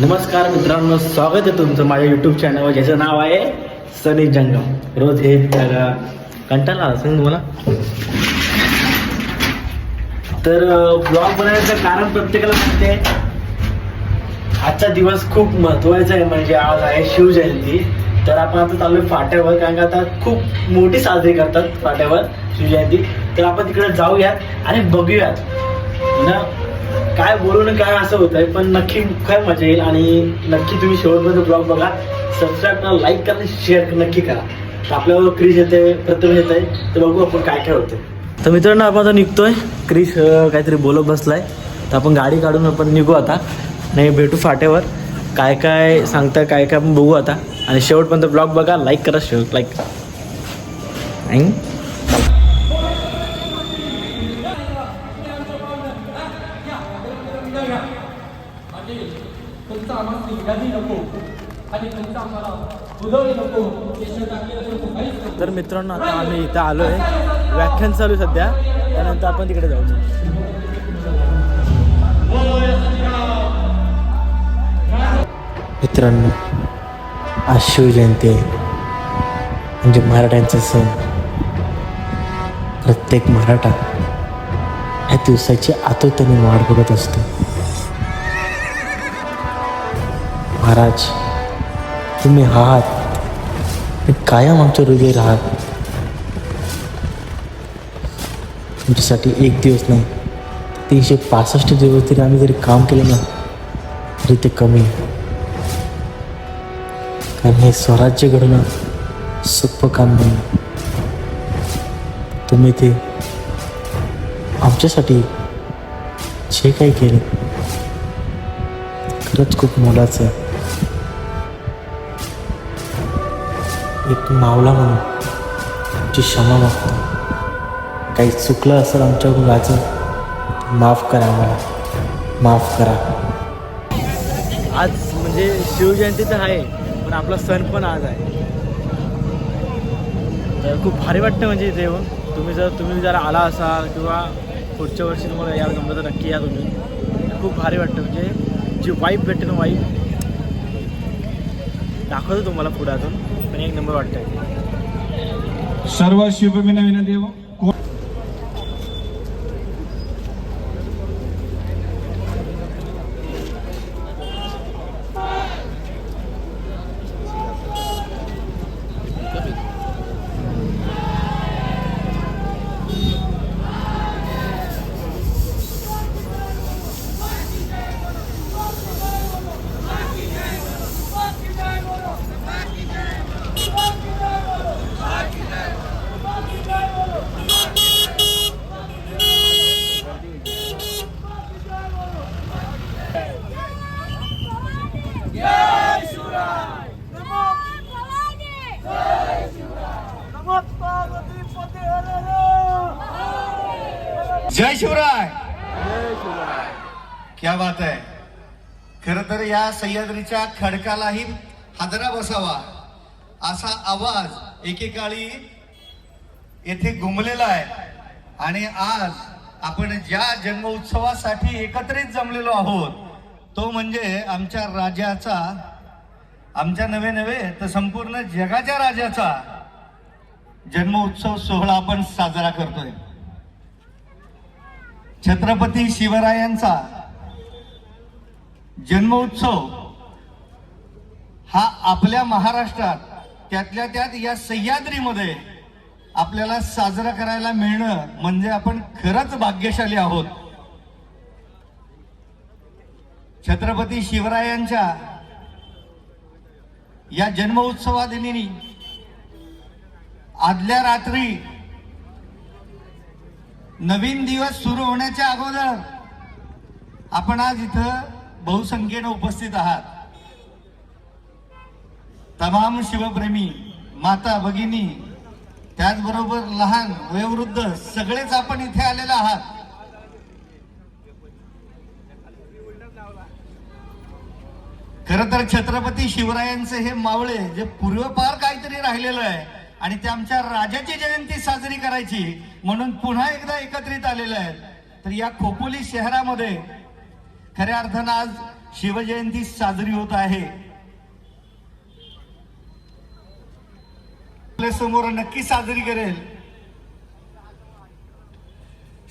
नमस्कार मित्रांनो स्वागत आहे तुमचं माझ्या युट्यूब चॅनलवर ज्याचं नाव आहे सनी जंगम. रोज हे त्याला कंटाळा आला असेल तुम्हाला? तर ब्लॉग बनवण्याचं कारण प्रत्येकाला माहिती आहे आजचा दिवस खूप महत्त्वाचा आहे. म्हणजे आज आहे शिवजयंती. तर आपण आता चालू आहे फाट्यावर कारण का आता खूप मोठी साजरी करतात फाट्यावर शिवजयंती. तर आपण तिकडे जाऊयात आणि बघूयात. हो ना? काय बोलून काय असं होत आहे पण नक्की काय मजा येईल आणि नक्की तुम्ही शेवटपर्यंत ब्लॉग बघा. सबस्क्राईब करा लाईक करा आणि शेअर नक्की करा. तर आपल्यावर क्रिश येते प्रथम येत आहे तर बघू आपण काय काय होते तर मित्रांनो आपण आता निघतोय. क्रिश काहीतरी बोलत बसलाय. तर आपण गाडी काढून आपण निघू आता. नाही भेटू फाट्यावर. काय काय सांगता काय काय आपण बघू आता. आणि शेवटपर्यंत ब्लॉग बघा लाईक करा शेवट लाईक तर मित्रांनो आता आम्ही इथं आलो आहे व्याख्यान चालू आहे सध्या. त्यानंतर आपण तिकडे जाऊ. मित्रांनो आज शिवजयंती आहे. म्हणजे मराठ्यांचा सण. प्रत्येक मराठा या दिवसाची आतुरतेने वाट बघत असतो. महाराज तुम्ही आहात. ते कायम आमच्या हृदय राहात. तुमच्यासाठी एक दिवस नाही तीनशे पासष्ट दिवस तरी आम्ही जरी काम केलं ना तरी ते कमी आहे. कारण हे स्वराज्य घडणं सोपं काम नाही. तुम्ही ते आमच्यासाठी जे काही केलं खरंच खूप मोलाचं आहे. एक मावला म्हणून आमची क्षमा मागतो. काही चुकलं असेल आमच्याकडून वाचून माफ करा मला माफ करा. आज म्हणजे शिवजयंती तर आहे पण आपला सण पण आज आहे. तर खूप भारी वाटतं म्हणजे इथे येऊन. तुम्ही जर तुम्ही जर आला असाल किंवा पुढच्या वर्षी तुम्हाला यायला जमलं तर नक्की या तुम्ही. खूप भारी वाटतं म्हणजे जी वाईफ भेटते ना वाईफ दाखवतो तुम्हाला पुढे अजून. पण एक नंबर वाटतंय. सर्व शिवभूमीला विनंती आहे. को- जय शिवराय क्या बात आहे खर तर या सह्याद्रीच्या खडकालाही हादरा बसावा असा आवाज एकेकाळी येथे घुमलेला आहे. आणि आज आपण ज्या जन्म उत्सवासाठी एकत्रित जमलेलो आहोत तो म्हणजे आमच्या राजाचा आमच्या नवे नवे तर संपूर्ण जगाच्या राजाचा जन्म उत्सव सोहळा आपण साजरा करतोय. छत्रपती शिवरायांचा जन्मोत्सव हा आपल्या महाराष्ट्रात त्यातल्या त्यात या सह्याद्रीमध्ये आपल्याला साजरा करायला मिळणं म्हणजे आपण खरंच भाग्यशाली आहोत. छत्रपती शिवरायांच्या या जन्मोत्सवादिनी आदल्या रात्री नवीन दिवस सुरू होण्याच्या अगोदर आपण आज इथं बहुसंख्येनं उपस्थित आहात. तमाम शिवप्रेमी माता भगिनी त्याचबरोबर लहान वयोवृद्ध सगळेच आपण इथे आलेले आहात. खर तर छत्रपती शिवरायांचे हे मावळे जे पूर्वपार काहीतरी राहिलेलं आहे आणि ते आमच्या राजाची जयंती साजरी करायची म्हणून पुन्हा एकदा एकत्रित आलेलं आहे तर या खोपोली शहरामध्ये खऱ्या अर्थानं आज शिवजयंती साजरी होत आहे. समोर नक्की साजरी करेल.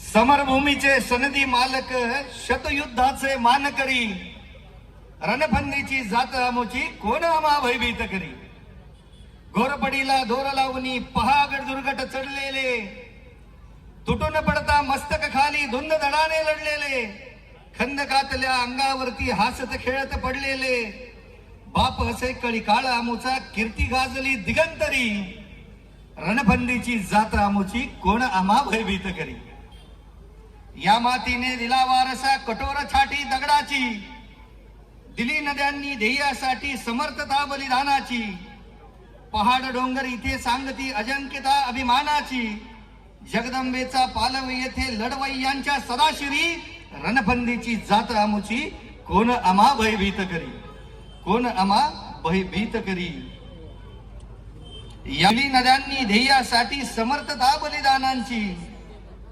समरभूमीचे सनदी मालक शतयुद्धाचे मान करी रणफंदीची जात आमोची कोण आमा भयभीत करी? घोरपडीला दोर लावणी पहागड दुर्गट चढलेले. तुटून पडता मस्तक खाली धुंद दडाने लढलेले. खंदकातल्या अंगावरती हसत खेळत पडलेले. बाप असे कळी काळ आमूचा कीर्ती गाजली दिगंतरी. रणफंदीची जात आमूची कोण आम्हा भयभीत करी? या मातीने दिला वारसा कठोर छाटी दगडाची. दिली नद्यांनी ध्येयासाठी समर्थता बलिदानाची. पहाड डोंगर इथे सांगती अजंक्यता अभिमानाची. जगदंबेचा पालव येथे लढवय्यांच्या सदाशिरी रणफंदीची जात आमुची कोण अमा भयभीत करी? कोण अमा भयभीत करी? याली नद्यांनी ध्येयासाठी समर्थता बलिदानांची.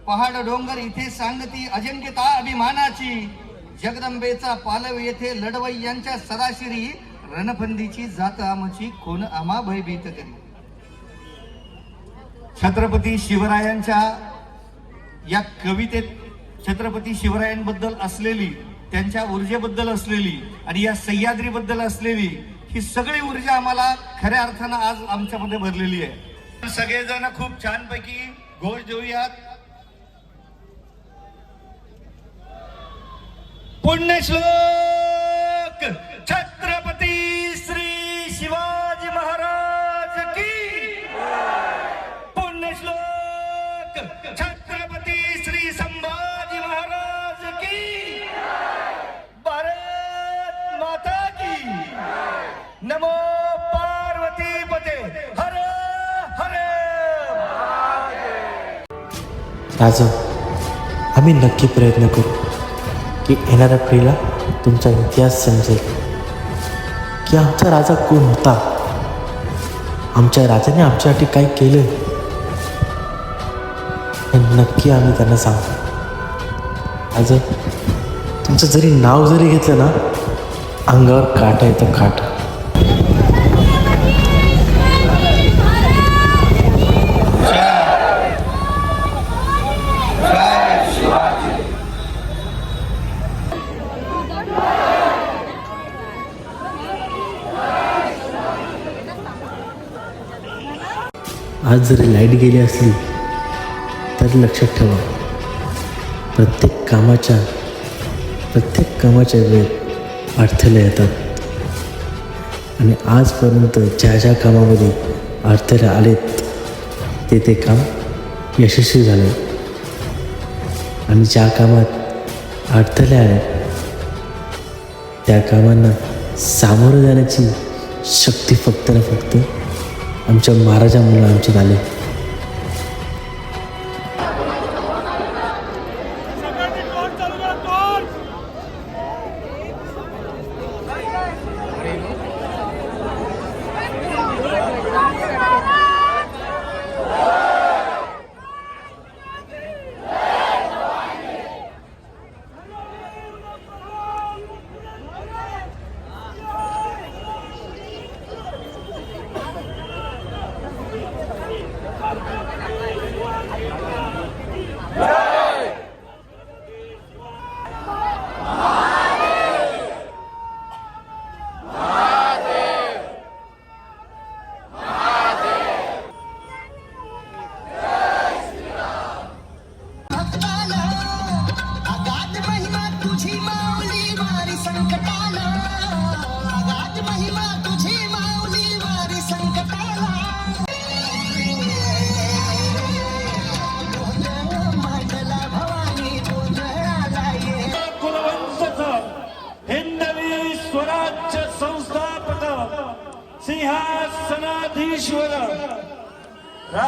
पहाड डोंगर इथे सांगती अजंक्यता अभिमानाची. जगदंबेचा पालव येथे लढवय्यांच्या सदाशिरी रणफंदीची जात आमची कोण आमा भयभीत करी? छत्रपती शिवरायांच्या या कवितेत छत्रपती शिवरायांबद्दल असलेली त्यांच्या ऊर्जेबद्दल असलेली आणि या सह्याद्रीबद्दल असलेली ही सगळी ऊर्जा आम्हाला खऱ्या अर्थानं आज आमच्यामध्ये भरलेली आहे. सगळेजण खूप छानपैकी घोष देऊयात. पुण्यश्लोक! राजा आम्ही नक्की प्रयत्न करू की येणाऱ्या पिढीला तुमचा इतिहास समजेल. की आमचा राजा कोण होता? आमच्या राजाने आमच्यासाठी काय केलं? हे नक्की आम्ही त्यांना सांगू. राजा तुमचं जरी नाव जरी घेतलं ना अंगावर काटा येतं काटा आज जरी लाइट गेली असली तर लक्षात ठेवा प्रत्येक कामाच्या प्रत्येक कामाच्या वेळेत अडथळे येतात. आणि आजपर्यंत ज्या ज्या कामामध्ये अडथळे आलेत ते ते काम यशस्वी झाले. आणि ज्या कामात अडथळे आले त्या कामांना सामोरं जाण्याची शक्ती फक्त ना फक्त आमच्या महाराजामुळे आमचे झाले.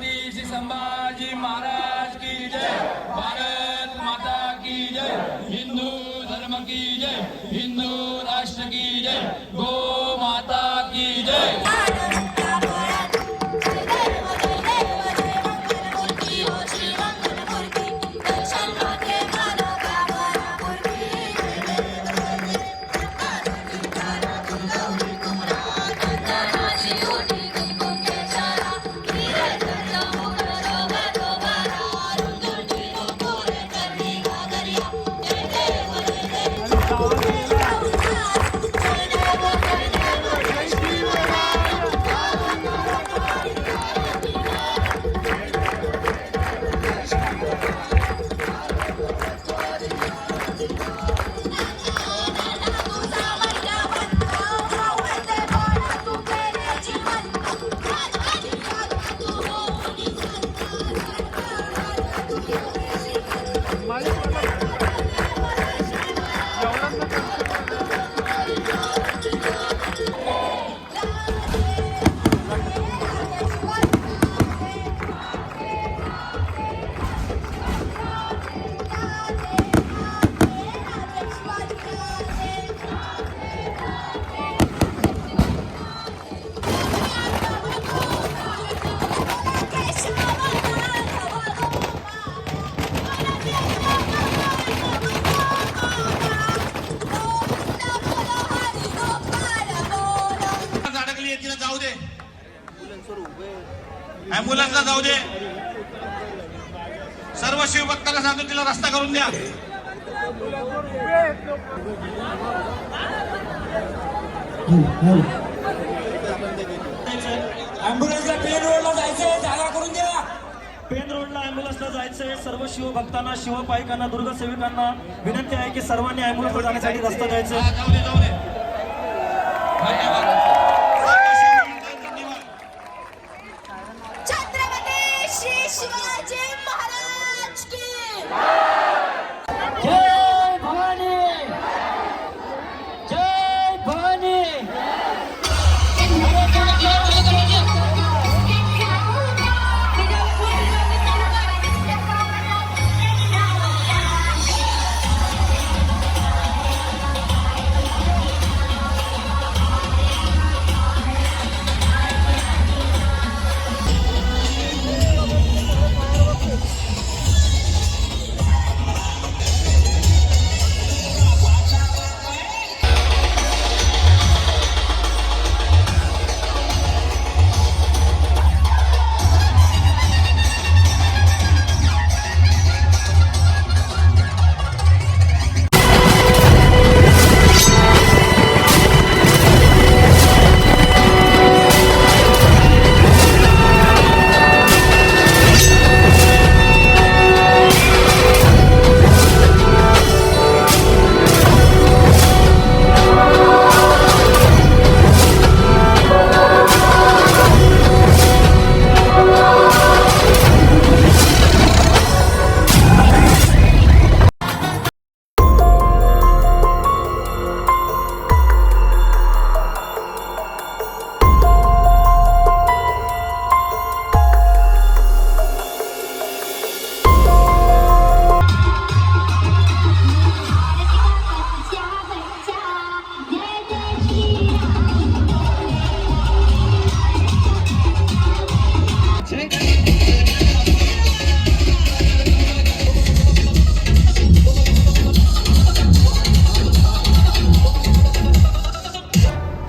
छत्रपती श्री संभाजी महाराज की जय। भारत माता की जय। हिंदू धर्म की जय। हिंदू राष्ट्र की जय। गो ऍम्ब्युलन्सला जाऊ दे. सर्व शिवभक्तांना सांगतो तिला रस्ता करून द्या. ऍम्ब्युलन्सला पेन रोडला जायचंय जागा करून द्या. पेन रोडला ऍम्ब्युलन्सला जायचंय सर्व शिवभक्तांना शिवपायिकांना दुर्गसेविकांना विनंती आहे की सर्वांनी ऍम्ब्युलन्सला जाण्यासाठी रस्ता द्यायचा जाऊ दे जाऊ दे.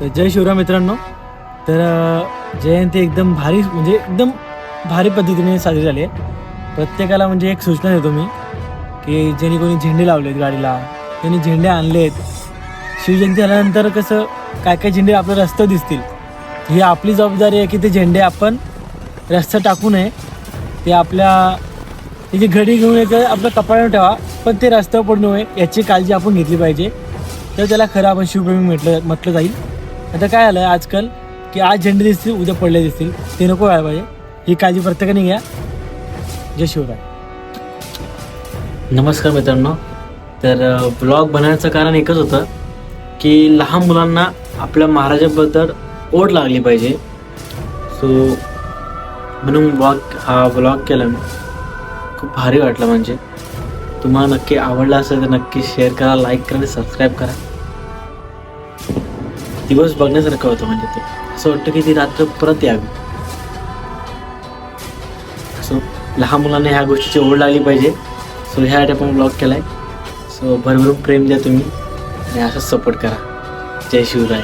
तर जय शिवराम मित्रांनो. तर जयंती एकदम भारी म्हणजे एकदम भारी पद्धतीने साजरी झाली आहे. प्रत्येकाला म्हणजे एक सूचना देतो मी की ज्यांनी कोणी झेंडे लावलेत गाडीला त्यांनी झेंडे आणलेत शिवजयंती झाल्यानंतर कसं काय काय झेंडे आपल्या रस्त्यावर दिसतील. ही आपली जबाबदारी आहे की ते झेंडे आपण रस्त्यात टाकू नये. ते आपल्या त्याची घडी घेऊन एक आपल्या कपाळावर ठेवा पण ते रस्त्यावर पडू नये याची काळजी आपण घेतली पाहिजे. तर त्याला खरं आपण शिवप्रेमी म्हटलं म्हटलं जाईल. आता काय आलं आजकाल की आज झेंडे दिसतील उद्या पडले दिसतील. ते नको व्हायला पाहिजे. ही काळजी प्रत्येकाने घ्या. जय शिवराय. नमस्कार मित्रांनो. तर ब्लॉग बनवण्याचं कारण एकच होतं की लहान मुलांना आपल्या महाराजाबद्दल ओढ लागली पाहिजे. सो म्हणून ब्लॉग हा ब्लॉग केला मी. खूप भारी वाटलं म्हणजे. तुम्हाला नक्की आवडला असेल तर नक्की शेअर करा लाईक करा आणि सबस्क्राईब करा. दिवस बघण्यासारखं होतं म्हणजे ते. असं वाटतं की ती रात्र परत यावी. सो लहान मुलांना ह्या गोष्टीची ओढ लागली पाहिजे. सो ह्यासाठी आपण ब्लॉग केला आहे सो भरभरून प्रेम द्या तुम्ही. आणि असंच सपोर्ट करा. जय शिवराय.